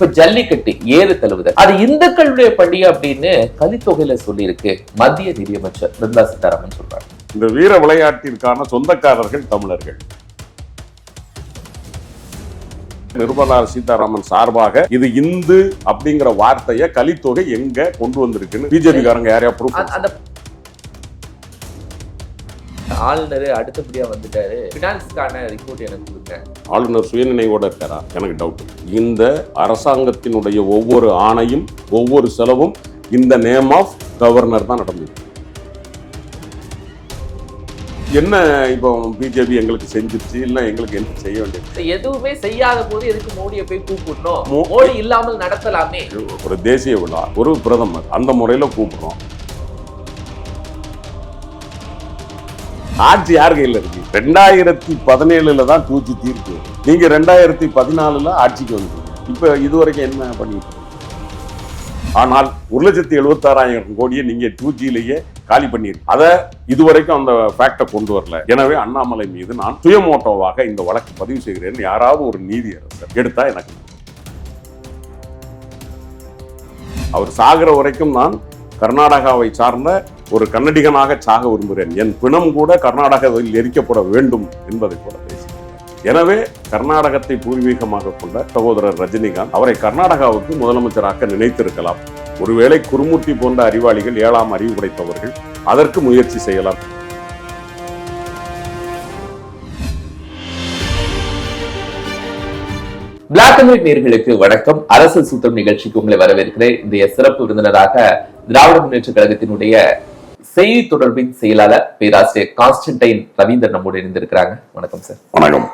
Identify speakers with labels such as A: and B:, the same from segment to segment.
A: இப்ப ஜல்லிக்கட்டு ஏறு தழுவுதல். அது இந்துக்களுடைய பண்டிகை அப்படின்னு கலித்தொகையில சொல்லியிருக்கு மத்திய நிதியமைச்சர் நிர்மலா சீதாராமன் சொல்றாங்க
B: இந்த வீர விளையாட்டிற்கான சொந்தக்காரர்கள் தமிழர்கள். நிர்மலா சீதாராமன் சார்பாக இது இந்து அப்படிங்கிற வார்த்தையை கலித்தொகை எங்க கொண்டு வந்திருக்குன்னு பிஜேபி காரங்க யாரையா ப்ரூஃப்
A: ஆளுநர் அடுத்தபடியா வந்துட்டாரு. பினான்ஸ்க்கான ரிப்போர்ட் எனக்கு கொடுங்க
B: ஆளுநர் சுயநினைவோட இருக்காரா? எனக்கு டவுட் இந்த அரசாங்கத்தினுடைய ஒவ்வொரு ஆணையும் ஒவ்வொரு செலவும் இந்த நேம் ஆஃப் கவர்னர் தான் நடந்தது. என்ன இப்போ பிஜேபி எங்களுக்கு செஞ்சிருச்சு? இல்லை எங்களுக்கு என்ன செய்ய வேண்டியது?
A: எதுவுமே செய்யாத போது எதுக்கு மோடியை போய் கூப்பிடணும்? மோடி இல்லாமல் நடத்தலாமே.
B: ஒரு தேசிய விழா ஒரு பிரதமர் அந்த முறையில கூப்பிடுறோம். ஆட்சி யார் கையில் இருக்கு? ரெண்டாயிரத்தி பதினேழுல தான் தூச்சி தீர்ப்பு. நீங்க ரெண்டாயிரத்தி பதினாலுல ஆட்சிக்கு வந்து இப்ப இதுவரைக்கும் என்ன பண்ணிட்டு ஆனால் ஒரு லட்சத்தி எழுபத்தாறாயிரம் கோடியை நீங்க டூஜிலேயே காலி பண்ணிருக்கு அதை இதுவரைக்கும் அந்த ஃபேக்டை கொண்டு வரல. எனவே அண்ணாமலை மீது நான் சுயமோட்டோவாக இந்த வழக்கு பதிவு செய்கிறேன். யாராவது ஒரு நீதியரசர் எடுத்தா எனக்கு அவர் சாகிற வரைக்கும் நான் கர்நாடகாவை சார்ந்த ஒரு கன்னடிகனாக சாக விரும்புகிறேன். என் பிணம் கூட கர்நாடகாவில் எரிக்கப்பட வேண்டும் என்பதை கூட பேசியிருக்கிறார் எனவே கர்நாடகத்தை பூர்வீகமாக கொண்ட சகோதரர் ரஜினிகாந்த் அவரை கர்நாடகாவுக்கு முதலமைச்சராக்க நினைத்திருக்கலாம். ஒருவேளை குருமூர்த்தி போன்ற அறிவாளிகள் ஏழாம் அறிவு படைத்தவர்கள் அதற்கு முயற்சி செய்யலாம்.
A: பிளாக் அண்ட் ஒயிட் நேர்களுக்கு வணக்கம். அரசு சூத்திரம் நிகழ்ச்சிக்கு உங்களை வரவேற்கிறேன். இந்த சிறப்பு விருந்தினராக திராவிட முன்னேற்ற கழகத்தினுடைய செய்தி தொடர்பின் செயலாளர் பேராசிரியர் கான்ஸ்டன்டைன் ரவீந்தர் நம்மோடு இணைந்திருக்கிறாங்க. வணக்கம் சார்
B: வணக்கம்.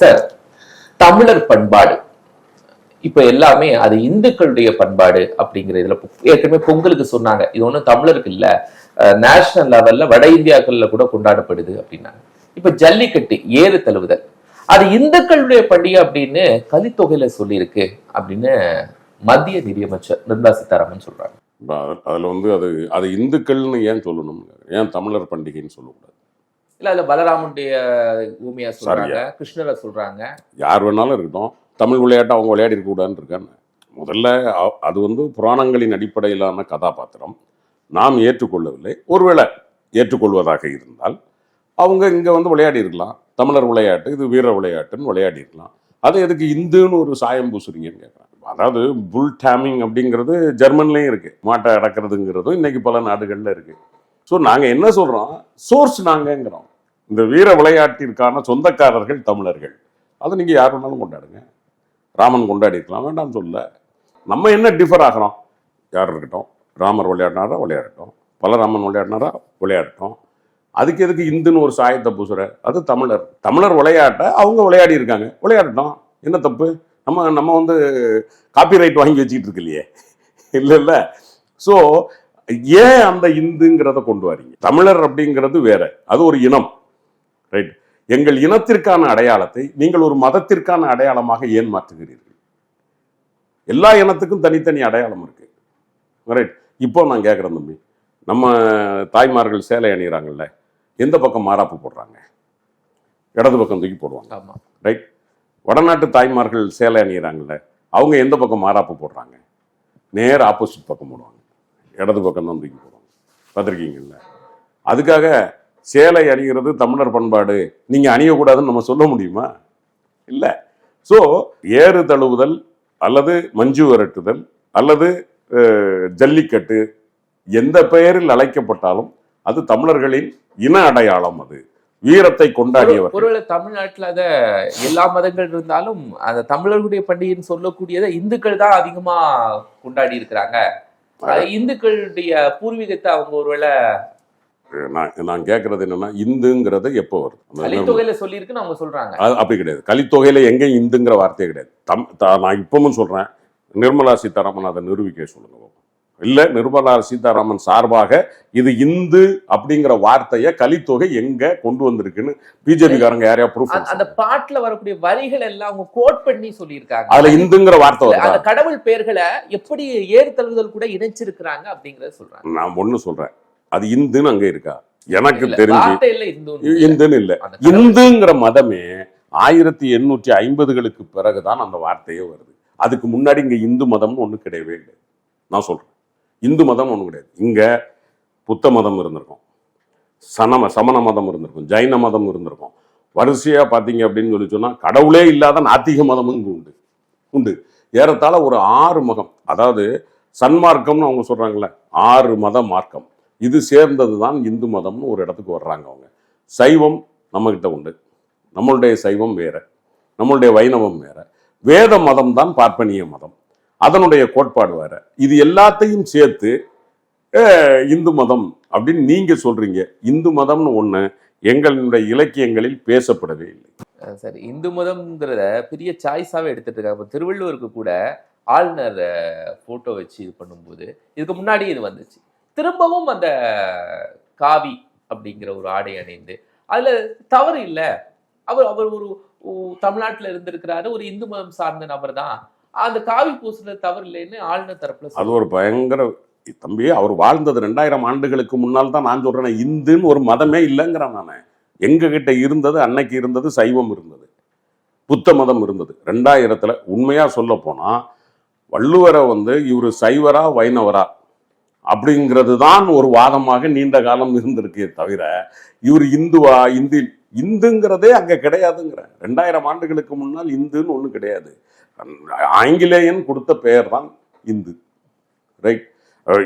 A: சார் தமிழர் பண்பாடு. இப்ப எல்லாமே அது இந்துக்களுடைய பண்பாடு அப்படிங்கிற இதுல ஏற்கனவே பொங்கலுக்கு சொன்னாங்க. இது ஒண்ணும் தமிழருக்கு இல்ல. நேஷனல் லெவல்ல வட இந்தியாக்கள்ல கூட கொண்டாடப்படுது அப்படின்னாங்க. இப்ப ஜல்லிக்கட்டு ஏறு தழுவுதல். அது இந்துக்களுடைய பண்டிகை அப்படின்னு கலித்தொகையில சொல்லியிருக்கு அப்படின்னு மத்திய நிதியமைச்சர் நிர்மலா சீதாராமன் சொல்றாங்க.
B: இப்ப அதுல வந்து அது அது இந்துக்கள்னு ஏன் சொல்லணும்? ஏன் தமிழர் பண்டிகைன்னு சொல்லக்கூடாது?
A: இல்ல அதுல பலராமனுடைய பூமியா சொல்றாங்க கிருஷ்ணரை சொல்றாங்க.
B: யார் வேணாலும் இருக்கட்டும். தமிழ் விளையாட்டை அவங்க விளையாடி இருக்கக்கூடாதுன்னு இருக்காங்க. முதல்ல அது வந்து புராணங்களின் அடிப்படையிலான கதாபாத்திரம். நாம் ஏற்றுக்கொள்ளவில்லை. ஒருவேளை ஏற்றுக்கொள்வதாக இருந்தால் அவங்க இங்கே வந்து விளையாடி இருக்கலாம். தமிழர் விளையாட்டு இது வீர விளையாட்டுன்னு விளையாடி இருக்கலாம். அது எதுக்கு இந்துன்னு ஒரு சாயம் பூசுறீங்கன்னு கேட்குறாங்க அதாவது புல் டேமிங் அப்படிங்கிறது ஜெர்மன்லேயும் இருக்குது மாட்டை அடக்கிறதுங்கிறதும் இன்னைக்கு பல நாடுகளில் இருக்குது ஸோ நாங்கள் என்ன சொல்கிறோம் சோர்ஸ் நாங்கங்கிறோம். இந்த வீர விளையாட்டிற்கான சொந்தக்காரர்கள் தமிழர்கள். அதை நீங்கள் யார் வேணாலும் கொண்டாடுங்க. ராமன் கொண்டாடிக்கலாம் வேண்டாம் வேண்டாம்னு சொல்ல நம்ம என்ன டிஃபர் ஆகிறோம்? யார் இருக்கட்டும்? ராமர் விளையாடினாரா? விளையாடட்டும். பலராமன் விளையாடினாரா? விளையாடட்டும். அதுக்கு எதுக்கு இந்துன்னு ஒரு சாயத்தை பூசுற? அது தமிழர். தமிழர் விளையாட்டை அவங்க விளையாடி இருக்காங்க விளையாடட்டும். என்ன தப்பு? நம்ம நம்ம வந்து காப்பிரைட் வாங்கி வச்சுக்கிட்டு இருக்கு இல்லையே? இல்லை இல்லை. ஸோ ஏன் அந்த இந்துங்கிறத கொண்டு வரீங்க? தமிழர் அப்படிங்கிறது வேற. அது ஒரு இனம். ரைட் எங்கள் இனத்திற்கான அடையாளத்தை நீங்கள் ஒரு மதத்திற்கான அடையாளமாக ஏன் மாற்றுகிறீர்கள்? எல்லா இனத்துக்கும் தனித்தனி அடையாளம் இருக்கு. ரைட் இப்போ நான் கேட்குறேன் தம்பி. நம்ம தாய்மார்கள் சேலை அணிகிறாங்கல்ல எந்த பக்கம் மாறாப்பு போடுறாங்க? இடது பக்கம் தூக்கி போடுவாங்க. ரைட் வடநாட்டு தாய்மார்கள் சேலை அணிகிறாங்கல்ல அவங்க எந்த பக்கம் மாறாப்பு போடுறாங்க? நேர் ஆப்போசிட் பக்கம் போடுவாங்க. இடது பக்கம் தான் தூக்கி போடுவாங்க. பார்த்துருக்கீங்கல்ல? அதுக்காக சேலை அணிகிறது தமிழர் பண்பாடு. நீங்கள் அணியக்கூடாதுன்னு நம்ம சொல்ல முடியுமா? இல்லை. ஸோ ஏறு தழுவுதல் அல்லது மஞ்சு விரட்டுதல் அல்லது ஜல்லிக்கட்டு எந்த பெயரில் அழைக்கப்பட்டாலும் அது தமிழர்களின் இன அடையாளம் அது. வீரத்தை கொண்டாடியவர்.
A: ஒருவேளை தமிழ்நாட்டுல அத எல்லா மதங்கள் இருந்தாலும் அந்த தமிழர்களுடைய பண்டிகைன்னு சொல்லக்கூடியதை இந்துக்கள் தான் அதிகமா கொண்டாடி இருக்கிறாங்க. இந்துக்களுடைய பூர்வீகத்தை அவங்க ஒருவேளை
B: நான் நான் கேட்கறது என்னன்னா இந்துங்கிறது எப்போ வருது?
A: கலித்தொகையில சொல்லியிருக்குன்னு அவங்க சொல்றாங்க.
B: அப்படி கிடையாது. கலித்தொகையில எங்கேயும் இந்துங்கிற வார்த்தையே கிடையாது. தம் நான் இப்பவும் சொல்றேன். நிர்மலா சீதாராமன் அதை நிரூபிக்க சொல்லுங்க. இல்ல நிர்மலா சீதாராமன் சார்பாக இது இந்து அப்படிங்கிற வார்த்தையை கலித்தொகை எங்க கொண்டு வந்திருக்குன்னு பிஜேபி காரங்க யாரையா ப்ரூஃப்
A: அந்த- பாட்டுல வரக்கூடிய வரிகள் எல்லாம் அவங்க கோட் பண்ணி சொல்லியிருக்காங்க.
B: அதுல இந்துங்கிற வார்த்தை வருதா?
A: அந்த கடவுள் பெயர்களை எப்படி ஏறு தழுவுதல் கூட இணைச்சிருக்கிறாங்க அப்படிங்கறத சொல்றாங்க.
B: நான் ஒண்ணு சொல்றேன். அது இந்துன்னு அங்க இருக்கா? எனக்கு தெரிஞ்சு இந்துன்னு இல்ல. இந்துங்கிற மதமே ஆயிரத்தி எண்ணூற்றி ஐம்பதுகளுக்கு பிறகுதான் அந்த வார்த்தையே வருது. அதுக்கு முன்னாடி இங்க இந்து மதம்னு ஒண்ணு கிடையவே இல்லை நான் சொல்றேன். இந்து மதம் ஒன்றும் கிடையாது. இங்கே புத்த மதம் இருந்திருக்கும். சனம சமண மதம் இருந்திருக்கும். ஜைன மதம் இருந்திருக்கும். வரிசையாக பார்த்தீங்க அப்படின்னு சொல்லி சொன்னால் கடவுளே இல்லாத நாத்திக மதமும் இங்கே உண்டு. உண்டு. ஏறத்தாழ ஒரு ஆறு மதம் அதாவது சன்மார்க்கம்னு அவங்க சொல்கிறாங்களே ஆறு மத மார்க்கம். இது சேர்ந்தது தான் இந்து மதம்னு ஒரு இடத்துக்கு வர்றாங்க அவங்க. சைவம் நம்மக்கிட்ட உண்டு. நம்மளுடைய சைவம் வேறு. நம்மளுடைய வைணவம் வேறு. வேத மதம் தான் பார்ப்பனிய மதம். அதனுடைய கோட்பாடு வேற. இது எல்லாத்தையும் சேர்த்து இந்து மதம் அப்படின்னு நீங்க சொல்றீங்க. இந்து மதம்னு ஒண்ணு எங்களுடைய இலக்கியங்களில் பேசப்படவே இல்லை.
A: சரி. இந்து மதம்ங்கிறத பெரிய சாய்ஸாவே எடுத்துட்டு இருக்காங்க. இப்போ திருவள்ளுவருக்கு கூட ஆளுநர் போட்டோ வச்சு இது பண்ணும்போது இதுக்கு முன்னாடி இது வந்துச்சு. திரும்பவும் அந்த காவி அப்படிங்கிற ஒரு ஆடை அணிந்து அதுல தவறு இல்லை. அவர் அவர் ஒரு தமிழ்நாட்டில் இருந்திருக்கிறாரு. ஒரு இந்து மதம் சார்ந்த நபர் தான் அந்த காவி பூசுறது தவறு இல்லைன்னு ஆளுநர் தரப்புல
B: அது ஒரு பயங்கர தம்பி அவர் வாழ்ந்தது ரெண்டாயிரம் ஆண்டுகளுக்கு முன்னால் தான் நான் சொல்றேன் இந்துன்னு ஒரு மதமே இல்லைங்கிறேன் நான். எங்க கிட்ட இருந்தது அன்னைக்கு இருந்தது சைவம் இருந்தது. புத்த மதம் இருந்தது. ரெண்டாயிரத்துல உண்மையா சொல்ல போனா வள்ளுவரை வந்து இவர் சைவரா வைணவரா அப்படிங்கிறது தான் ஒரு வாதமாக நீண்ட காலம் இருந்திருக்கே தவிர இவர் இந்துவா இந்து இந்துங்கிறதே அங்க கிடையாதுங்கிற. ரெண்டாயிரம் ஆண்டுகளுக்கு முன்னால் இந்துன்னு ஒண்ணு கிடையாது. ஆங்கிலேயன் கொடுத்த பெயர் தான் இந்து ரைட்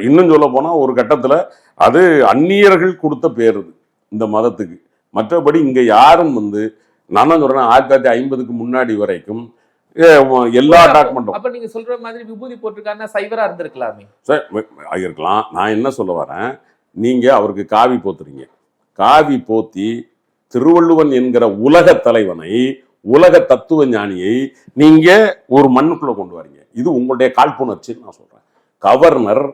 B: இன்னும் சொல்ல போனா ஒரு கட்டத்துல அது அந்நியர்கள் கொடுத்த பேர் இது இந்த மதத்துக்கு. மற்றபடி இங்க யாரும் வந்து நான் தான் சொல்றேன் ஆயிரத்தி தொள்ளாயிரத்தி ஐம்பதுக்கு முன்னாடி வரைக்கும் எல்லா டாக்குமெண்ட்டும்
A: அப்ப நீங்க சொல்ற மாதிரி விபூதி போட்டிருக்காருன்னா சைவரா இருந்திருக்கலாமே.
B: இருக்கலாம் நான் என்ன சொல்ல வரேன் நீங்க அவருக்கு காவி போத்துறீங்க. காவி போத்தி திருவள்ளுவன் என்கிற உலக தலைவனை உலக தத்துவ ஞானியை நீங்க ஒரு மண்ணுக்குள்ள கொண்டு வரீங்க. இது உங்களுடைய காழ்ப்புணர்ச்சின்னு நான் சொல்றேன். கவர்னர்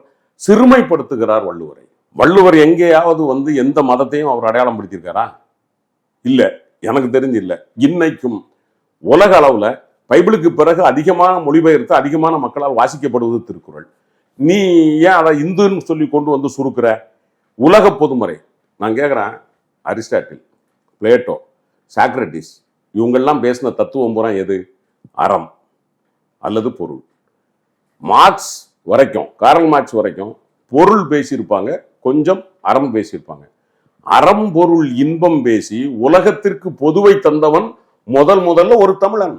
B: சிறுமைப்படுத்துகிறார் வள்ளுவரை. வள்ளுவர் எங்கேயாவது வந்து எந்த மதத்தையும் அவர் அடையாளம் படுத்தியிருக்காரா இல்லை. எனக்கு தெரிஞ்சு இல்லை. இன்னைக்கும் உலக அளவில் பைபிளுக்கு பிறகு அதிகமான மொழிபெயர்த்து அதிகமான மக்களால் வாசிக்கப்படுவது திருக்குறள். நீ ஏன் அதை இந்துன்னு சொல்லி கொண்டு வந்து சுருக்குற? உலக பொதுமறை. நான் கேட்குறேன் அரிஸ்டாட்டில் பிளேட்டோ சாக்ரட்டிஸ் இவங்கெல்லாம் பேசின தத்துவம் பூரா எது? அறம் அல்லது பொருள். மார்க்ஸ் வரைக்கும் காரல் மார்க்ஸ் வரைக்கும் பொருள் பேசியிருப்பாங்க கொஞ்சம் அறம் பேசியிருப்பாங்க. அறம் பொருள் இன்பம் பேசி உலகத்திற்கு பொதுவை தந்தவன் முதல் முதல்ல ஒரு தமிழன்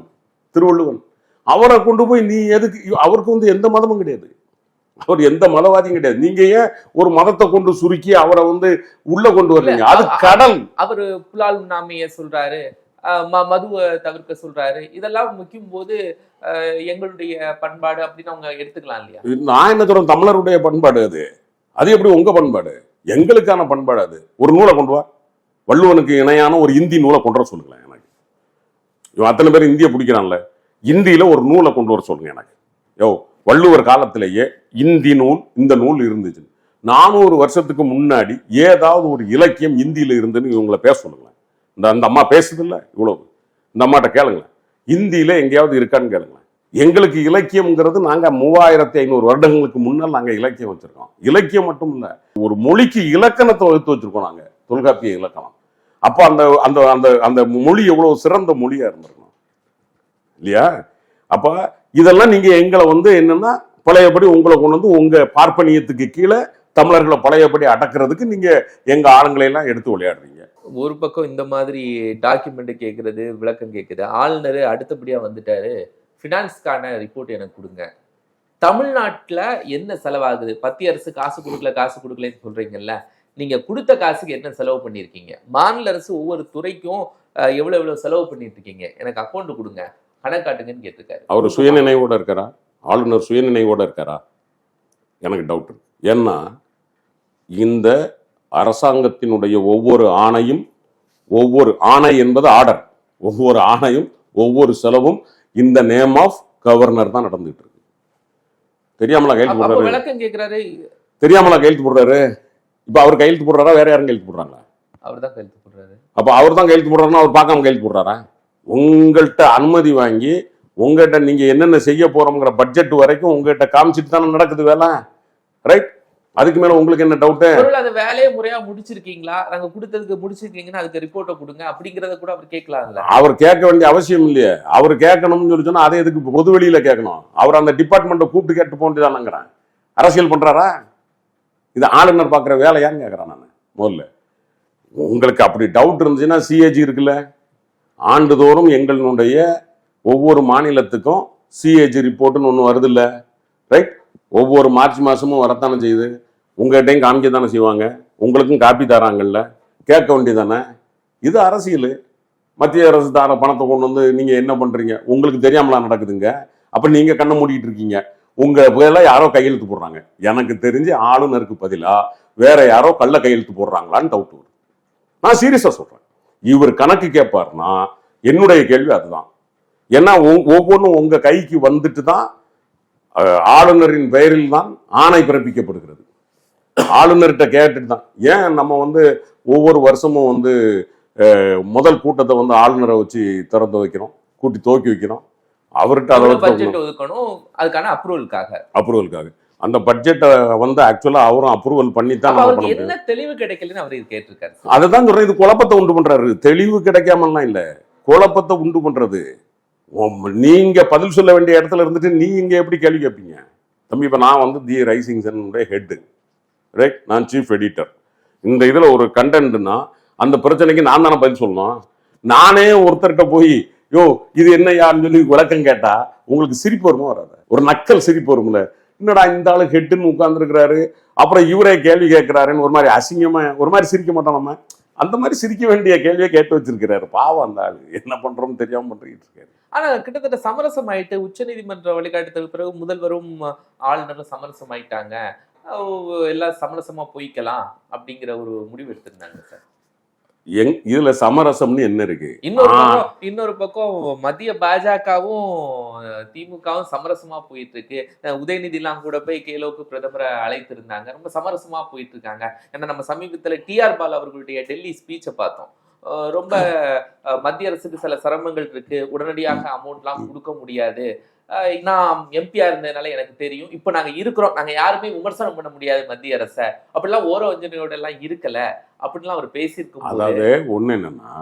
B: திருவள்ளுவன். அவரை கொண்டு போய் நீ எதுக்கு அவருக்கு வந்து எந்த மதமும் கிடையாது. அவர் எந்த மதவாதியும் கிடையாது. நீங்க ஏன் ஒரு மதத்தை கொண்டு சுருக்கி அவரை வந்து உள்ள கொண்டு வர்றீங்க அது கடல்.
A: அவரு புலால் உண்ணாமைய சொல்றாரு. மதுவை தவிர்க்க சொல்றாரு. இதெல்லாம் முக்கியம் போது எங்களுடைய பண்பாடு அப்படின்னு அவங்க எடுத்துக்கலாம் இல்லையா?
B: நான் என்ன சொல்றேன்? தமிழருடைய பண்பாடு அது. அது எப்படி உங்க பண்பாடு? எங்களுக்கான பண்பாடு அது. ஒரு நூலை கொண்டு வா. வள்ளுவனுக்கு இணையான ஒரு இந்தி நூலை கொண்டு வர சொல்லுங்களேன் எனக்கு. இவன் அத்தனை பேர் இந்திய பிடிக்கிறான்ல. இந்தியில ஒரு நூலை கொண்டு வர சொல்லுங்க எனக்கு. யோ வள்ளுவர் காலத்திலேயே இந்தி நூல் இந்த நூல் இருந்துச்சு. நானூறு வருஷத்துக்கு முன்னாடி ஏதாவது ஒரு இலக்கியம் இந்தியில இருந்துன்னு இவங்களை பேச சொல்லுங்களேன். இந்த அந்த அம்மா பேசுதில்ல? இவ்வளோ இவ்வளவு. இந்த அம்மாட்ட கேளுங்களேன். இந்தியில எங்கேயாவது இருக்கான்னு கேளுங்களேன். எங்களுக்கு இலக்கியம்ங்கிறது நாங்க மூவாயிரத்தி ஐநூறு வருடங்களுக்கு முன்னால் நாங்க இலக்கியம் வச்சிருக்கோம். இலக்கியம் மட்டும் இல்ல ஒரு மொழிக்கு இலக்கணத்தை வகுத்து வச்சிருக்கோம் நாங்க. தொல்காப்பிய இலக்கணம். அப்ப அந்த அந்த அந்த அந்த மொழி எவ்வளோ சிறந்த மொழியா இருந்திருக்கணும். இல்லையா? அப்ப இதெல்லாம் நீங்க எங்களை வந்து என்னன்னா பழையபடி உங்களை கொண்டு வந்து உங்க பார்ப்பனியத்துக்கு கீழே தமிழர்களை பழையபடி அடக்கிறதுக்கு நீங்க எங்க ஆளுங்களையெல்லாம் எடுத்து விளையாடுறீங்க.
A: ஒரு பக்கம் இந்த மாதிரி டாக்குமெண்ட் கேட்குறது விளக்கம் கேட்குது ஆளுநர் அடுத்தபடியாக வந்துட்டாரு. ஃபினான்ஸ்க்கான ரிப்போர்ட் எனக்கு கொடுங்க. தமிழ்நாட்டில் என்ன செலவாகுது? மத்திய அரசு காசு கொடுக்கல காசு கொடுக்கலன்னு சொல்கிறீங்கல்ல நீங்கள் கொடுத்த காசுக்கு என்ன செலவு பண்ணியிருக்கீங்க மாநில அரசு ஒவ்வொரு துறைக்கும் எவ்வளோ எவ்வளோ செலவு பண்ணிட்டு இருக்கீங்க எனக்கு அக்கௌண்ட் கொடுங்க. கணக்காட்டுங்கன்னு கேட்டிருக்காரு.
B: அவர் சுயநினைவோட இருக்காரா? ஆளுநர் சுயநினைவோட இருக்காரா? எனக்கு டவுட் ஏன்னா இந்த அரசாங்கத்தினுடைய ஒவ்வொரு ஆணையும் ஒவ்வொரு ஆணை என்பது ஆர்டர். ஒவ்வொரு ஆணையும் ஒவ்வொரு செலவும் இந்த நேம் ஆஃப் கவர்னர் தான் நடந்துட்டு இருக்கு. தெரியாமலா கையெழுத்து போடுறாரு? தெரியாமலா கையெழுத்து போடுறாரு? இப்ப அவர் கையெழுத்து போடுறாரா? வேற யாரும் கையெழுத்து போடுறாங்களா?
A: அவர் தான் கழுத்து போடுறாரு.
B: அப்ப அவர் தான் கையெழுத்து போடுறாருன்னா அவர் பார்க்காம கையெழுத்து போடுறாரா? உங்கள்கிட்ட அனுமதி வாங்கி உங்ககிட்ட நீங்க என்னென்ன செய்ய போறோம்ங்கிற பட்ஜெட் வரைக்கும் உங்ககிட்ட காமிச்சிட்டு தானே நடக்குது வேலை? ரைட் அதுக்கு மேல உங்களுக்கு என்ன டவுட்டு
A: பொருள் அந்த வேலையை முறையா முடிச்சிருக்கீங்களா? நாங்க கொடுத்ததுக்கு முடிச்சிருக்கீங்கன்னா அதுக்கு ரிப்போர்ட்டை கொடுங்க. அப்படிங்கறத கூட அவர் கேட்கலாம்ல.
B: அவர் கேட்க வேண்டிய அவசியம் இல்லையே. அவர் கேட்கணும்னு சொல்லி சொன்னா அதை எதுக்கு பொது வெளியில கேட்கணும்? அவர் அந்த டிபார்ட்மெண்ட்டை கூப்பிட்டு கேட்டு போண்டிதானங்கிறேன் அரசியல் பண்றாரா? இது ஆளுநர் பார்க்குற வேலையான்னு கேட்குறேன் நான்? முதல்ல. உங்களுக்கு அப்படி டவுட் இருந்துச்சுன்னா சிஏஜி இருக்குல்ல. ஆண்டுதோறும் எங்களுடைய ஒவ்வொரு மாநிலத்துக்கும் சிஏஜி ரிப்போர்ட்டுன்னு ஒன்று வருது இல்லை ரைட் ஒவ்வொரு மார்ச் மாதமும் வரத்தானே செய்யுது? உங்கள்கிட்டையும் காமிக்க தானே செய்வாங்க? உங்களுக்கும் காப்பி தராங்கல்ல? கேட்க வேண்டியதானே இது அரசியல். மத்திய அரசு தார பணத்தை கொண்டு வந்து நீங்கள் என்ன பண்ணுறீங்க உங்களுக்கு தெரியாமலா நடக்குதுங்க. அப்போ நீங்கள் கண்ணை மூடிக்கிட்டு இருக்கீங்க. உங்கள் பேர்ல யாரோ கையெழுத்து போடுறாங்க. எனக்கு தெரிஞ்சு ஆளுநருக்கு பதிலாக வேற யாரோ கள்ள கையெழுத்து போடுறாங்களான்னு டவுட் வரும். நான் சீரியஸாக சொல்கிறேன் இவர் கணக்கு கேட்பாருன்னா என்னுடைய கேள்வி அதுதான். ஏன்னா ஒ- ஒவ்வொன்றும் உங்கள் கைக்கு வந்துட்டு தான் ஆளுநரின் பெயரில் தான் ஆணை பிறப்பிக்கப்படுகிறது. ஆளுநர்கிட்ட கேட்டுட்டு தான் ஏன் நம்ம வந்து ஒவ்வொரு வருஷமும் வந்து முதல் கூட்டத்தை வந்து ஆளுநரை வச்சு திறந்து வைக்கிறோம் கூட்டி துவக்கி வைக்கிறோம். அவர்கிட்ட அதை
A: ஒதுக்கணும் அதுக்கான அப்ரூவலுக்காக
B: அப்ரூவலுக்காக அந்த பட்ஜெட்டை வந்து ஆக்சுவலா அவரும் அப்ரூவல் பண்ணி தான்
A: என்ன தெளிவு கிடைக்கலன்னு அவர் கேட்டிருக்காரு.
B: அதை தான் சொல்றேன் இது குழப்பத்தை உண்டு பண்றாரு. தெளிவு கிடைக்காமலாம் இல்ல. குழப்பத்தை உண்டு பண்றது. நீங்க பதில் சொல்ல வேண்டிய இடத்துல இருந்துட்டு நீ இங்க எப்படி கேள்வி கேட்பீங்க? தம்பி இப்ப நான் வந்து தி ரைசிங் சன்னுடைய ஹெட்டு ரைட் நான் சீஃப் எடிட்டர் இந்த இதுல ஒரு கண்டென்ட்னா அந்த பிரச்சனைக்கு நான் தானே பதில் சொல்லணும். நானே ஒருத்தர்கிட்ட போய் யோ இது என்னையான்னு சொல்லி விளக்கம் கேட்டா உங்களுக்கு சிரிப்பு வருமா வராது? ஒரு நக்கல் சிரிப்பு வரும்ல. என்னடா இந்த ஆளு ஹெட்டுன்னு உட்கார்ந்துருக்கிறாரு. அப்புறம் இவரே கேள்வி கேட்கிறாருன்னு ஒரு மாதிரி அசிங்கமா ஒரு மாதிரி சிரிக்க மாட்டோம் நம்ம. அந்த மாதிரி சிரிக்க வேண்டிய கேள்வியை கேட்டு வச்சிருக்கிறாரு. பாவம் அந்த ஆளு. என்ன பண்றோம்னு தெரியாம பண்ணிட்டு இருக்காரு
A: ஆனா கிட்டத்தட்ட சமரசம் ஆயிட்டு உச்சநீதிமன்ற வழிகாட்டுதலுக்கு பிறகு முதல்வரும் ஆளுநரும் சமரசம் ஆயிட்டாங்க எல்லாம் சமரசமா போய்க்கலாம் அப்படிங்கிற ஒரு முடிவு எடுத்திருந்தாங்க சார்.
B: எங் இதுல சமரசம்னு என்ன இருக்கு?
A: இன்னொரு இன்னொரு பக்கம் மத்திய பாஜகவும் திமுகவும் சமரசமா போயிட்டு இருக்கு உதயநிதி எல்லாம் கூட போய் கேலோக்கு பிரதமரை அழைத்திருந்தாங்க. ரொம்ப சமரசமா போயிட்டு இருக்காங்க ஏன்னா நம்ம சமீபத்துல டிஆர் பால் அவர்களுடைய டெல்லி ஸ்பீச்சை பார்த்தோம். ரொம்ப அஹ், மத்திய அரசுக்கு சில சிரமங்கள் இருக்கு. உடனடியாக அமௌண்ட்லாம் கொடுக்க முடியாது. நான் எம்பியா இருந்ததுனால எனக்கு தெரியும். இப்போ நாங்கள் இருக்கிறோம். நாங்கள் யாருமே விமர்சனம் பண்ண முடியாது மத்திய அரசை. அப்படிலாம் ஓர வஞ்சனையோட எல்லாம் இருக்கல. அப்படின்லாம் அவர் பேசியிருக்கும்
B: அதாவது ஒன்று என்னன்னா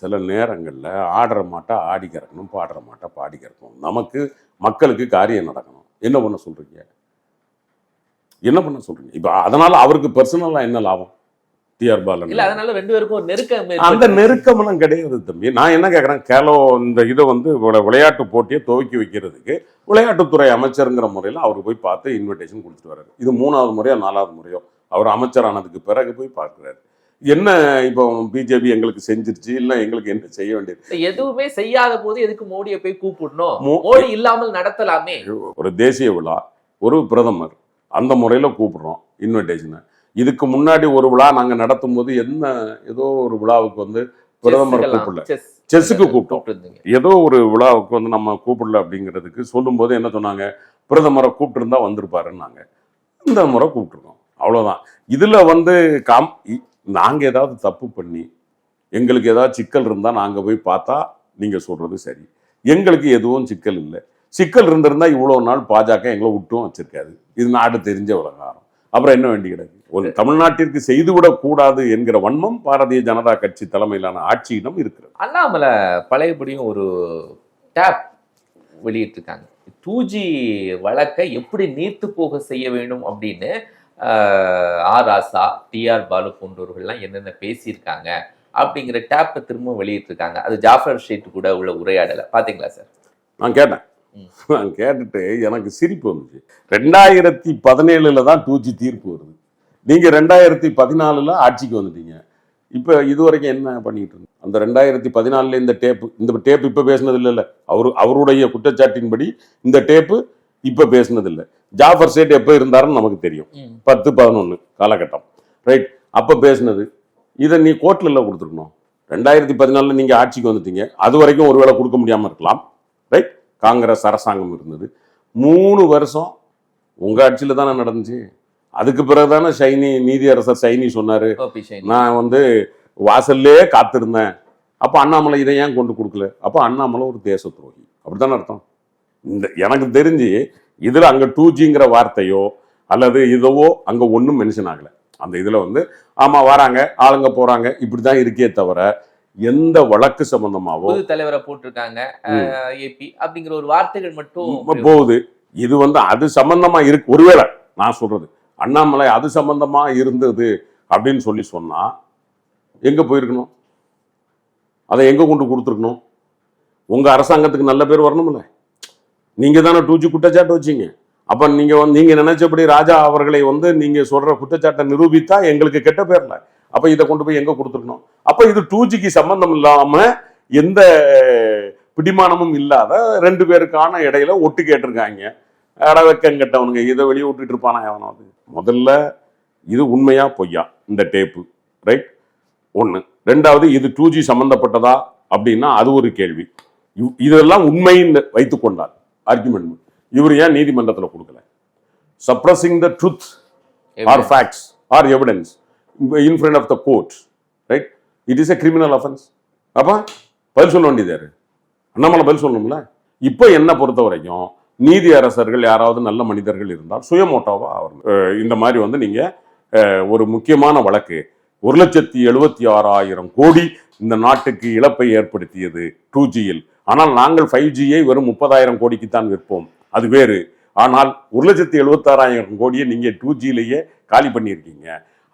B: சில நேரங்களில் ஆடுற மாட்டா ஆடி கறக்கணும் பாடுற மாட்டா பாடி கறக்கணும். நமக்கு மக்களுக்கு காரியம் நடக்கணும். என்ன பண்ண சொல்றீங்க? என்ன பண்ண சொல்றீங்க? இப்போ அதனால அவருக்கு பர்சனலாக என்ன லாபம்? டிஆர்
A: இல்ல
B: பாலன்
A: அதனால ரெண்டு பேருக்கும் ஒரு நெருக்கம்
B: அந்த. நெருக்கமெல்லாம் கிடையாது தம்பி. நான் என்ன கேட்குறேன் கேலோ இந்த இதை வந்து விளை- விளையாட்டு போட்டியை துவக்கி வைக்கிறதுக்கு விளையாட்டுத்துறை அமைச்சருங்கிற முறையில் அவர் போய் பார்த்து இன்விடேஷன் கொடுத்துட்டு வர்றாரு. இது மூணாவது முறையோ நாலாவது முறையோ அவர் அமைச்சரானதுக்கு பிறகு போய் பார்க்குறாரு. என்ன இப்போ பிஜேபி எங்களுக்கு செஞ்சிருச்சு இல்லை எங்களுக்கு என்ன செய்ய வேண்டியது?
A: இல்ல, எதுவுமே செய்யாத போது எதுக்கு மோடியை போய் கூப்பிடணும்? மோடி இல்லாமல் நடத்தலாமே?
B: ஒரு தேசிய விழா ஒரு பிரதமர் அந்த முறையில் கூப்பிடுறோம் இன்விடேஷனை இதுக்கு முன்னாடி ஒரு விழா நாங்கள் நடத்தும் போது என்ன ஏதோ ஒரு விழாவுக்கு வந்து பிரதமர் கூப்பிடல.
A: செஸ்
B: செஸ்ஸுக்கு கூப்பிட்டோம். ஏதோ ஒரு விழாவுக்கு வந்து நம்ம கூப்பிடல அப்படிங்கிறதுக்கு சொல்லும்போது என்ன சொன்னாங்க? பிரதமரை கூப்பிட்டுருந்தா வந்திருப்பாருன்னாங்க. இந்த முறை கூப்பிட்டுருக்கோம். அவ்வளோதான் இதில் வந்து காம் நாங்க ஏதாவது தப்பு பண்ணி எங்களுக்கு ஏதாவது சிக்கல் இருந்தால் நாங்கள் போய் பார்த்தா நீங்கள் சொல்றது சரி. எங்களுக்கு எதுவும் சிக்கல் இல்லை. சிக்கல் இருந்திருந்தா இவ்வளோ நாள் பாஜக எங்களை விட்டும் வச்சிருக்காது. இது நாடு தெரிஞ்ச விவகாரம். அப்புறம் என்ன வேண்டி கிடக்கு ஒரு தமிழ்நாட்டிற்கு செய்துவிடக் கூடாது என்கிற வன்மம் பாரதிய ஜனதா கட்சி தலைமையிலான ஆட்சியிடம் இருக்கிறது.
A: அண்ணாமலை பழையபடியும் ஒரு டேப் வெளியிட்டிருக்காங்க. டூ ஜி வழக்கை எப்படி நீர்த்து போக செய்ய வேண்டும் அப்படின்னு ஆர் ராசா டிஆர் பாலு போன்றவர்கள்லாம் என்னென்ன பேசியிருக்காங்க அப்படிங்கிற டேப்பை திரும்ப வெளியிட்டிருக்காங்க. அது ஜாஃபர் ஷேட் கூட உள்ள உரையாடலை. பாத்தீங்களா சார்?
B: நான் கேட்டேன். நான் கேட்டுட்டு எனக்கு சிரிப்பு வந்துச்சு. ரெண்டாயிரத்தி பதினேழுல தான் டூ ஜி தீர்ப்பு வருது. நீங்க ரெண்டாயிரத்தி பதினாலுல ஆட்சிக்கு வந்துட்டீங்க. இப்போ இது வரைக்கும் என்ன பண்ணிட்டு இருந்தீங்க? அந்த ரெண்டாயிரத்தி பதினாலுல இந்த டேப்பு இந்த டேப் இப்போ பேசினது இல்லைல்ல அவரு அவருடைய குற்றச்சாட்டின்படி இந்த டேப்பு இப்போ பேசினது இல்லை ஜாஃபர் சேட் எப்போ இருந்தாருன்னு நமக்கு தெரியும். பத்து பதினொன்று காலகட்டம். ரைட்? அப்போ பேசினது. இதை நீ கோர்ட்ல இல்லை கொடுத்துருக்கணும். ரெண்டாயிரத்தி பதினாலில் நீங்கள் ஆட்சிக்கு வந்துட்டீங்க. அது வரைக்கும் ஒருவேளை கொடுக்க முடியாமல் இருக்கலாம். காங்கிரஸ் அரசாங்கம் இருந்தது. மூணு வருஷம் உங்கள் ஆட்சியில் தானே நடந்துச்சு. அதுக்கு பிறகு தானே ஷைனி நீதியரசர் ஷைனி சொன்னார். நான் வந்து வாசல்லே காத்திருந்தேன். அப்போ அண்ணாமலை இதை ஏன் கொண்டு கொடுக்கல? அப்போ அண்ணாமலை ஒரு தேச துரோகி அப்படித்தானே அர்த்தம்? இந்த எனக்கு தெரிஞ்சு இதில் அங்கே டூ ஜிங்கிற வார்த்தையோ அல்லது இதுவோ அங்க ஒன்றும் மென்ஷன் ஆகல. அந்த இதுல வந்து ஆமா வராங்க ஆளுங்க போறாங்க இப்படிதான் இருக்கே தவிர எந்த வழக்கு சம்பந்தமாவோ
A: தலைவரை போட்டிருக்காங்க ஏபி அப்படிங்கிற ஒரு வார்த்தைகள் மட்டும்
B: போகுது. இது வந்து அது சம்பந்தமா இருக்கு. ஒருவேளை நான் சொல்றது அண்ணாமலை அது சம்பந்தமா இருந்தது அப்படின்னு சொல்லி சொன்னா எங்க போயிருக்கணும்? அதை எங்க கொண்டு கொடுத்துருக்கணும்? உங்க அரசாங்கத்துக்கு நல்ல பேர் வரணும்ல. நீங்க தானே டூஜி குற்றச்சாட்டு வச்சீங்க. அப்ப நீங்க வந்து நீங்க நினைச்சபடி ராஜா அவர்களை வந்து நீங்க சொல்ற குற்றச்சாட்டை நிரூபித்தா எங்களுக்கு கெட்ட பேர்ல. அப்ப இதை கொண்டு போய் எங்க கொடுத்துருக்கணும்? அப்ப இது டூஜிக்கு சம்பந்தம் இல்லாம எந்த பிடிமானமும் இல்லாத ரெண்டு பேருக்கான இடையில ஒட்டு கேட்டிருக்காங்க. அடவக்கம் கெட்டவனுங்க இதை வெளியே விட்டுட்டு இருப்பானா எவனாவது முதல்ல இது உண்மையா பொய்யா இந்த டேப்பு? ரைட் ஒன்று ரெண்டாவது இது டூ ஜி சம்பந்தப்பட்டதா அப்படின்னா அது ஒரு கேள்வி. இதெல்லாம் உண்மைன்னு வைத்துக் கொண்டார் ஆர்குமெண்ட் இவர் ஏன் நீதிமன்றத்தில் கொடுக்கல? Suppressing the truth or facts or evidence in front of the court right it is a criminal offence அப்போ பதில் சொல்ல வேண்டியது யாரு? அண்ணாமலை பதில் சொல்லணும்ல? இப்போ என்ன பொறுத்த வரைக்கும் நீதி அரசர்கள் யாராவது நல்ல மனிதர்கள் இருந்தால் சுயமோட்டோவா அவர் இந்த மாதிரி வந்து நீங்க ஒரு முக்கியமான வழக்கு. ஒரு லட்சத்தி எழுபத்தி ஆறாயிரம் கோடி இந்த நாட்டுக்கு இழப்பை ஏற்படுத்தியது டூ ஜியில் ஆனால் நாங்கள் ஃபைவ் ஜியை வெறும் முப்பதாயிரம் கோடிக்கு தான் விற்போம். அது வேறு. ஆனால் ஒரு லட்சத்தி எழுபத்தாறாயிரம் கோடியை நீங்கள் டூ ஜியிலேயே காலி பண்ணியிருக்கீங்க.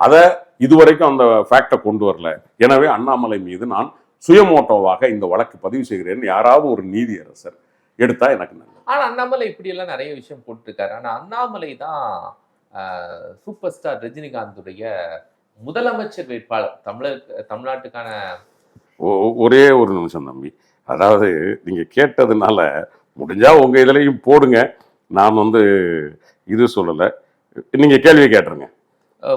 B: அதை இதுவரைக்கும் அந்த ஃபேக்டை கொண்டு வரல. எனவே அண்ணாமலை மீது நான் சுயமோட்டோவாக இந்த வழக்கு பதிவு செய்கிறேன். யாராவது ஒரு நீதியரசர் எடுத்தா எனக்கு நல்லது.
A: ஆனா அண்ணாமலை இப்படி எல்லாம் நிறைய விஷயம் போட்டிருக்காரு. ஆனா அண்ணாமலை தான் சூப்பர் ஸ்டார் ரஜினிகாந்துடைய முதலமைச்சர் வேட்பாளர். தமிழர் தமிழ்நாட்டுக்கான
B: ஒரே ஒரு நிமிஷம் தம்பி. அதாவது நீங்க கேட்டதுனால முடிஞ்சா உங்க இதுலயும் போடுங்க. நான் வந்து இது சொல்லல. நீங்க கேள்வி கேட்டுருங்க.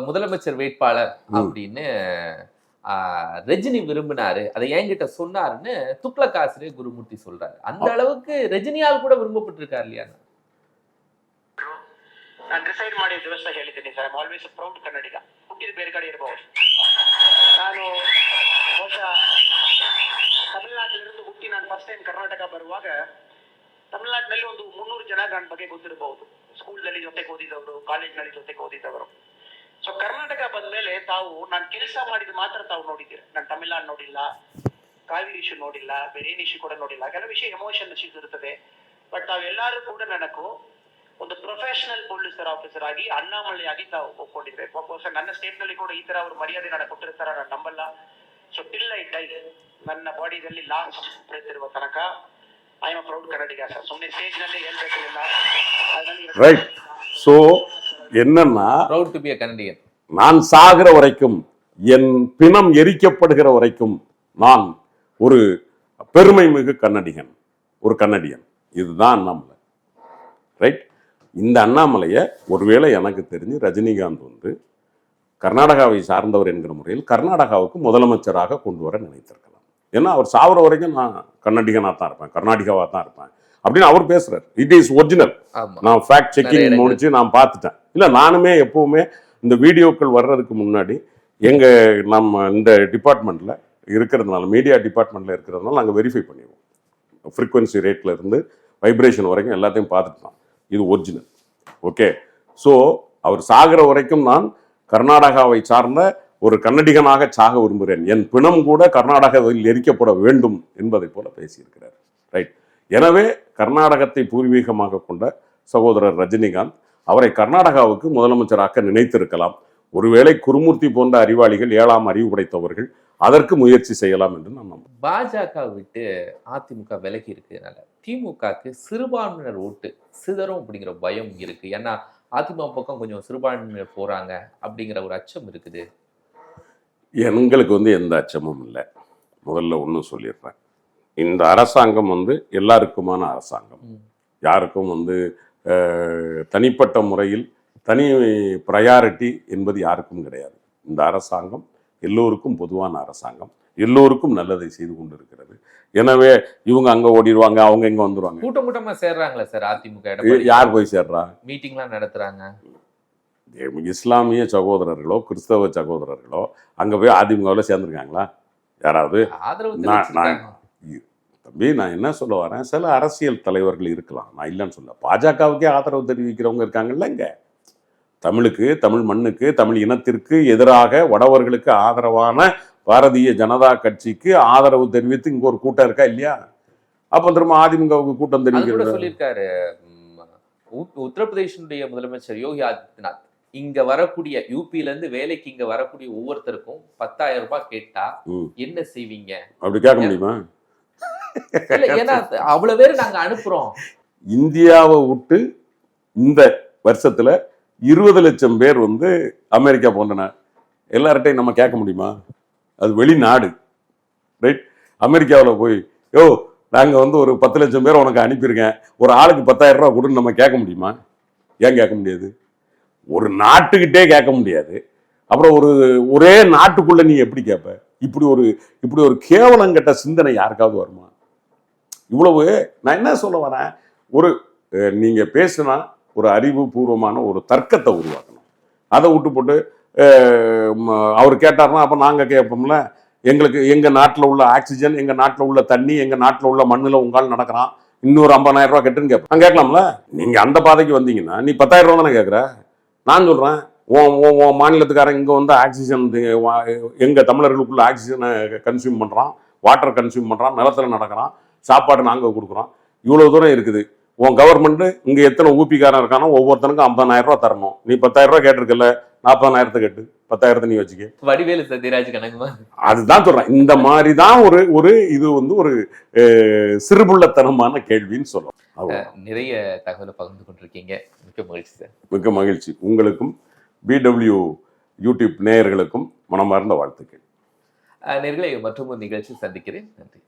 A: முதலமைச்சர் வேட்பாளர்
B: ம்.
A: அப்படின்னு அஹ், ரஜினி விரும்பினாரு அதை என்கிட்ட சொன்னாருன்னு துக்ளக் ஆசிரியர் குருமூர்த்தி சொல்றாரு அந்த அளவுக்கு ரஜினியால் கூட விரும்பப்பட்டிருக்காரு இல்லையா
C: ನಾನು ಡಿಸೈಡ್ ಮಾಡಿದ ದಿವಸ ಹೇಳಿದ್ದೀನಿ sir I'm always proud Kannadiga ಹುಟ್ಟಿದ ಬೇರೆ ಕಡೆ ಇರಬಹುದು ನಾನು ಬಹುಶಃ ತಮಿಳುನಾಡಿನಿಂದ ಹುಟ್ಟಿ ನಾನು ಫಸ್ಟ್ ಟೈಮ್ ಕರ್ನಾಟಕ ಬರುವಾಗ ತಮಿಳುನಾಡಿನಲ್ಲಿ ಒಂದು ಮುನ್ನೂರು ಜನ ನನ್ನ ಬಗ್ಗೆ ಗೊತ್ತಿರಬಹುದು ಸ್ಕೂಲ್ನಲ್ಲಿ ಜೊತೆಗೆ ಓದಿದವರು ಕಾಲೇಜ್ನಲ್ಲಿ ಜೊತೆಗೆ ಓದಿದವರು ಸೊ ಕರ್ನಾಟಕ ಬಂದ್ಮೇಲೆ ತಾವು ನಾನು ಕೆಲಸ ಮಾಡಿದ ಮಾತ್ರ ತಾವು ನೋಡಿದ್ದೀರ. ನಾನು ತಮಿಳ್ನಾಡು ನೋಡಿಲ್ಲ, ಕಾವೇರಿ ಇಶ್ಯೂ ನೋಡಿಲ್ಲ, ಬೇರೆ ಇಶ್ಯೂ ಕೂಡ ನೋಡಿಲ್ಲ. ಕೆಲವು ವಿಷಯ ಎಮೋಷನ್ ಸಿಗುತ್ತದೆ ಬಟ್ ತಾವೆಲ್ಲರೂ ಕೂಡ ನನಗೂ ಒಂದು ಪ್ರೊಫೆಷನಲ್ ಪೊಲೀಸರ್ ಆಫೀಸರ್ ಆಗಿ, ಅಣ್ಣಾಮಳೆಯಾಗಿ ತಾವು ಒಪ್ಕೊಂಡಿದ್ರೆ. ಬಹುಶಃ ನನ್ನ ಸ್ಟೇಟ್ನಲ್ಲಿ ಕೂಡ ಈ ತರ ಅವರು ಮರ್ಯಾದೆ ನಾನು ಕೊಟ್ಟಿರ್ತಾರ, ನಾನು ನಂಬಲ್ಲ. ಸೊ ಟಿಲ್ ಐ ಡೈ ನನ್ನ ಬಾಡಿನಲ್ಲಿ ಲಾಸ್ಟ್ ಬ್ರೆತ್ ಇರುವ ತನಕ I am proud Kannadiga sir ಸುಮ್ಮನೆ ಸ್ಟೇಜ್ನಲ್ಲಿ ಹೇಳ್ಬೇಕಿಲ್ಲ.
B: ರೈಟ್ ಸೊ என்னன்னா நான் சாகிற வரைக்கும் என் பிணம் எரிக்கப்படுகிற வரைக்கும் நான் ஒரு பெருமை மிகு கன்னடிகன் ஒரு கன்னடியன். இதுதான் அண்ணாமலை. ரைட் இந்த அண்ணாமலையை ஒருவேளை எனக்கு தெரிஞ்சு ரஜினிகாந்த் வந்து கர்நாடகாவை சார்ந்தவர் என்கிற முறையில் கர்நாடகாவுக்கு முதலமைச்சராக கொண்டு வர நினைத்திருக்கலாம். ஏன்னா அவர் சாவர வரைக்கும் நான் கன்னடிகனாக தான் இருப்பேன் கர்நாடகாவாக தான் இருப்பேன். அப்படின்னு அவர் பேசுறாரு. இட் இஸ் ஒரிஜினல் நான் ஃபேக்ட் செக்கிங். முடிச்சு நான் பார்த்துட்டேன். இல்லை நானுமே எப்பவுமே இந்த வீடியோக்கள் வர்றதுக்கு முன்னாடி எங்க நம்ம இந்த டிபார்ட்மெண்ட்ல இருக்கிறதுனால மீடியா டிபார்ட்மெண்ட்ல இருக்கிறதுனால நாங்கள் வெரிஃபை பண்ணிடுவோம். ஃப்ரீக்வன்சி ரேட்ல இருந்து வைப்ரேஷன் வரைக்கும் எல்லாத்தையும் பார்த்துட்டோம் இது ஒரிஜினல் ஓகே ஸோ அவர் சாகிற வரைக்கும் நான் கர்நாடகாவை சார்ந்த ஒரு கன்னடிகனாக சாக விரும்புகிறேன். என் பிணம் கூட கர்நாடகாவில் எரிக்கப்பட வேண்டும் என்பதை போல பேசியிருக்கிறார். ரைட் எனவே கர்நாடகத்தை பூர்வீகமாக கொண்ட சகோதரர் ரஜினிகாந்த் அவரை கர்நாடகாவுக்கு முதலமைச்சராக்க நினைத்திருக்கலாம். ஒருவேளை குருமூர்த்தி போன்ற அறிவாளிகள் ஏழாம் அறிவு படைத்தவர்கள் அதற்கு முயற்சி செய்யலாம் என்று நான் நம்புகிறேன்.
A: பாஜக விட்டு அதிமுக விலகி இருக்கிறதுனால திமுகக்கு சிறுபான்மையினர் ஓட்டு சிதறும் அப்படிங்கிற பயம் இருக்கு. ஏன்னா அதிமுக பக்கம் கொஞ்சம் சிறுபான்மையினர் போறாங்க அப்படிங்கிற ஒரு அச்சம் இருக்குது.
B: எங்களுக்கு வந்து எந்த அச்சமும் இல்லை. முதல்ல ஒன்றும் சொல்லிடுறேன். இந்த அரசாங்கம் வந்து எல்லாருக்குமான அரசாங்கம். யாருக்கும் வந்து தனிப்பட்ட முறையில் தனி ப்ரையாரிட்டி என்பது யாருக்கும் கிடையாது. இந்த அரசாங்கம் எல்லோருக்கும் பொதுவான அரசாங்கம். எல்லோருக்கும் நல்லதை செய்து கொண்டிருக்கிறது. எனவே இவங்க அங்க ஓடிடுவாங்க அவங்க இங்க வந்துருவாங்க.
A: கூட்டம் கூட்டமா சேர்றாங்களே சார் அதிமுக
B: யார் போய் சேர்றா?
A: மீட்டிங்லாம் நடத்துறாங்க.
B: இஸ்லாமிய சகோதரர்களோ கிறிஸ்தவ சகோதரர்களோ அங்க போய் அதிமுகவில் சேர்ந்துருக்காங்களா? யாராவது. தம்பி நான் என்ன சொல்ல வரேன்? சில அரசியல் தலைவர்கள் இருக்கலாம். நான் இல்லைன்னு சொல்ல. பாஜகவுக்கே ஆதரவு தெரிவிக்கிறவங்க இருக்காங்கல்ல இங்க. தமிழுக்கு தமிழ் மண்ணுக்கு தமிழ் இனத்திற்கு எதிராக வடவர்களுக்கு ஆதரவான பாரதிய ஜனதா கட்சிக்கு ஆதரவு தெரிவித்து இங்க ஒரு கூட்டம் இருக்கா இல்லையா? அப்ப திரும்ப அதிமுகவுக்கு கூட்டம் தெரிவிக்கிறது?
A: சொல்லியிருக்காரு உத்தரப்பிரதேசனுடைய முதலமைச்சர் யோகி ஆதித்யநாத். இங்க வரக்கூடிய யூபில இருந்து வேலைக்கு இங்க வரக்கூடிய ஒவ்வொருத்தருக்கும் பத்தாயிரம் ரூபாய் கேட்டா. என்ன செய்வீங்க?
B: அப்படி கேட்க முடியுமா?
A: ஏன்னா அவ்வளவு பேர் நாங்க அனுப்புறோம்.
B: இந்தியாவை விட்டு இந்த வருஷத்துல இருபது லட்சம் பேர் வந்து அமெரிக்கா போன்றன. எல்லார்ட்டையும் நம்ம கேட்க முடியுமா? அது வெளிநாடு. ரைட் அமெரிக்காவில் போய் யோ நாங்கள் வந்து ஒரு பத்து லட்சம் பேர் உனக்கு அனுப்பியிருக்கேன். ஒரு ஆளுக்கு பத்தாயிரம் ரூபா கொடுன்னு நம்ம கேட்க முடியுமா? ஏன் கேட்க முடியாது? ஒரு நாட்டுக்கிட்டே கேட்க முடியாது. அப்புறம் ஒரு ஒரே நாட்டுக்குள்ள நீ எப்படி கேட்ப? இப்படி ஒரு இப்படி ஒரு கேவலங்கட்ட சிந்தனை யாருக்காவது வருமா? இவ்வளவு நான் என்ன சொல்ல வரேன்? ஒரு நீங்கள் நீங்க பேசுனா ஒரு அறிவுபூர்வமான ஒரு தர்க்கத்தை உருவாக்கணும். அதை விட்டு போட்டு அவர் கேட்டார்னா அப்ப நாங்க கேட்போம்ல? எங்களுக்கு எங்க நாட்டில் உள்ள ஆக்சிஜன் எங்க நாட்டில் உள்ள தண்ணி எங்க நாட்டில் உள்ள மண்ணில் உங்களால் நடக்கிறான். இன்னொரு ஐம்பதாயிரம் ரூபா கட்டுன்னு கேட்பேன் நான் கேட்கலாம்ல? நீங்க அந்த பாதைக்கு வந்தீங்கன்னா நீ பத்தாயிரம் ரூபா தானே கேட்குற? நான் சொல்றேன் உன் உன் மாநிலத்துக்காரன் இங்க வந்து ஆக்சிஜன் வா- எங்க தமிழர்களுக்குள்ள ஆக்சிஜனை கன்சியூம் பண்றான் வாட்டர் கன்சியூம் பண்றான் நிலத்துல நடக்கிறான். சாப்பாடு நாங்க கொடுக்குறோம். இவ்வளவு தூரம் இருக்குது. உன் கவர்மெண்ட் இங்க எத்தனை ஊப்பிக்காரன் இருக்கானோ ஒவ்வொருத்தனுக்கும் ஐம்பதாயிரம் ரூபாய் தரணும். நீ பத்தாயிரம் ரூபாய் கேட்டிருக்கல நாற்பதாயிரத்தை கேட்டு. பத்தாயிரத்தை நீ வச்சுக்க.
A: வடிவேலு சத்யராஜ் கணக்குமா
B: அதுதான் சொல்றேன். இந்த மாதிரி தான் ஒரு ஒரு இது வந்து ஒரு சிறுபுள்ளத்தனமான கேள்வின்னு அவ்வளவுதான்.
A: நிறைய தகவலை பகிர்ந்து கொண்டிருக்கீங்க. மிக்க மகிழ்ச்சி சார்.
B: மிக்க மகிழ்ச்சி. உங்களுக்கும் பிடபிள்யூ யூடியூப் நேயர்களுக்கும் மனமார்ந்த வாழ்த்துக்கள்.
A: நேர்களை மற்றும் நிகழ்ச்சி சந்திக்கிறேன். நன்றி.